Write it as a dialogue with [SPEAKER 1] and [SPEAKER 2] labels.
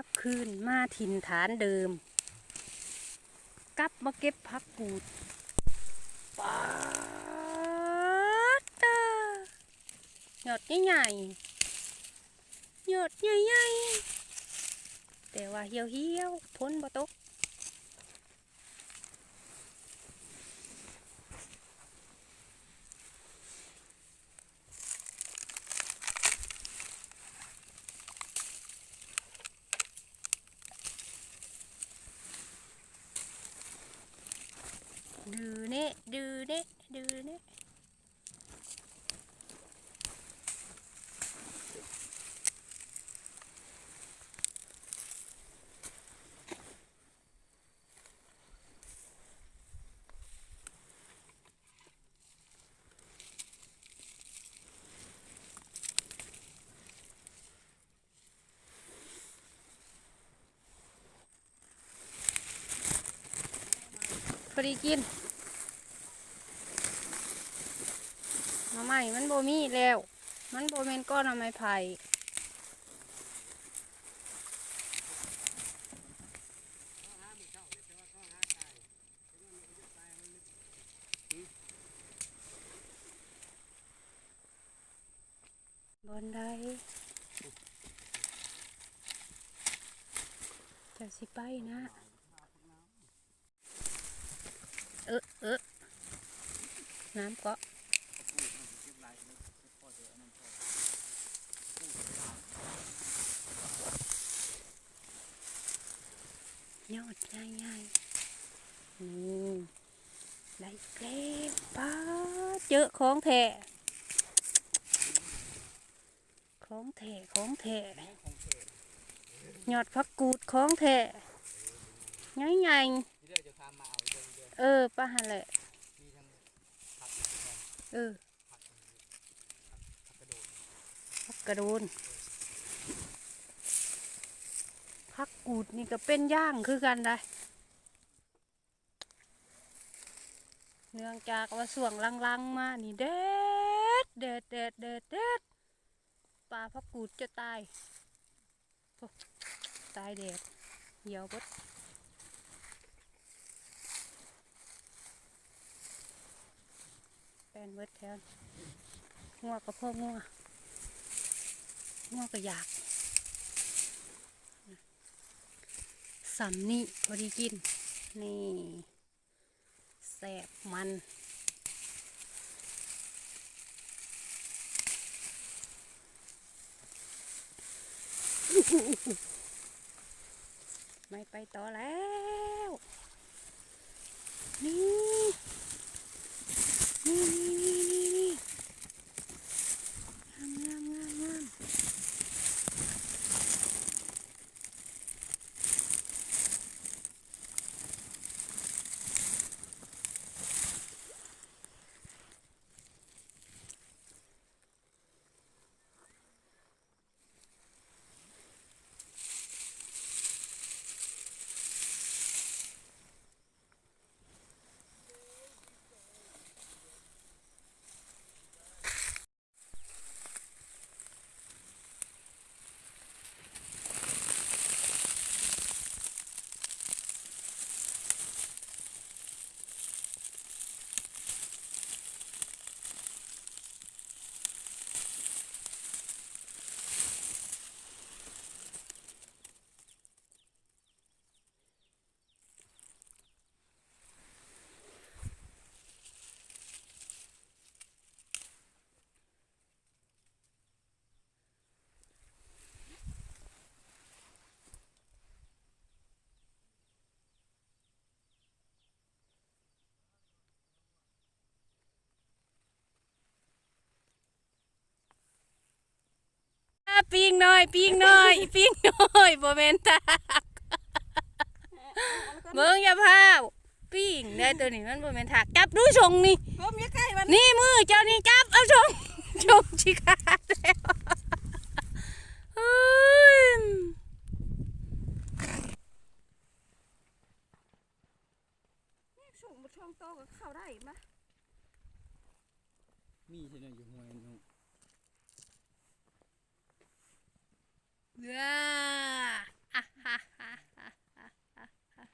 [SPEAKER 1] ลับคืนมาถิ่นฐานเดิม กลับมาเก็บพักกูดปาดเตาหยอดใหญ่ใหยอดใหญ่ๆแต่ว่าเหี่ยวเหี่ยวพ้นบ่ตก ดูเน่ดูเน่ดูเน่พอดีกิน หน่ อไม้มันโบมีแล้ว มันโบเมนก้อนหน่อไม้ไผ่บนได้จะสิไปนะ เออเออน้ำเกาะ ยอดใหญ่ๆนี่ได้เกล็บป้าดเจอของแท้ของแท้ของแท้ยอดพักกูดของแท้ใหญ่
[SPEAKER 2] ที่เดี๋ยวจะพามาเอาเดิ นเดิน
[SPEAKER 1] ๆเออป้าหันแหละ
[SPEAKER 2] มีทั้งผัก
[SPEAKER 1] เออ
[SPEAKER 2] ผักกระโดด
[SPEAKER 1] พักกระโดน พักกูดนี่ก็เป็นย่างคือกันได้เนื่องจากว่าส่วงลังๆมานี่เด็ดเด็ดเด็ดเด็ดเด็ดปลาพักกูดจะตาย ตายแดดเหี่ยวบดแปนเบิดแทนงัวกับพ่องัวงัวก็อยาก สำนี่พอดีกิน นี่แสบมันไม่ไปต่อแล้ว นี่ นี่นี่นี่นี่ ปิ้งหน่อย ปิ้งหน่อยปิ้งหน่อยบ่แม่นตากเบิ่งอย่าพาวปิ้งได้ตัวนี้มันบ่แม่นถากจับดูชงนี่
[SPEAKER 3] เพิ่มใกล้มัน
[SPEAKER 1] นี่มือเจ้านี่จับเอาชงชงชิขาดแล้วเฮ้ย
[SPEAKER 3] ช่วงช่วงโตก็เข้าได้มะ
[SPEAKER 2] มีที่นั่นอยู่ห้วยเนาะ
[SPEAKER 1] อ่าฮ่าฮ่าฮ่าฮ่าฮ่า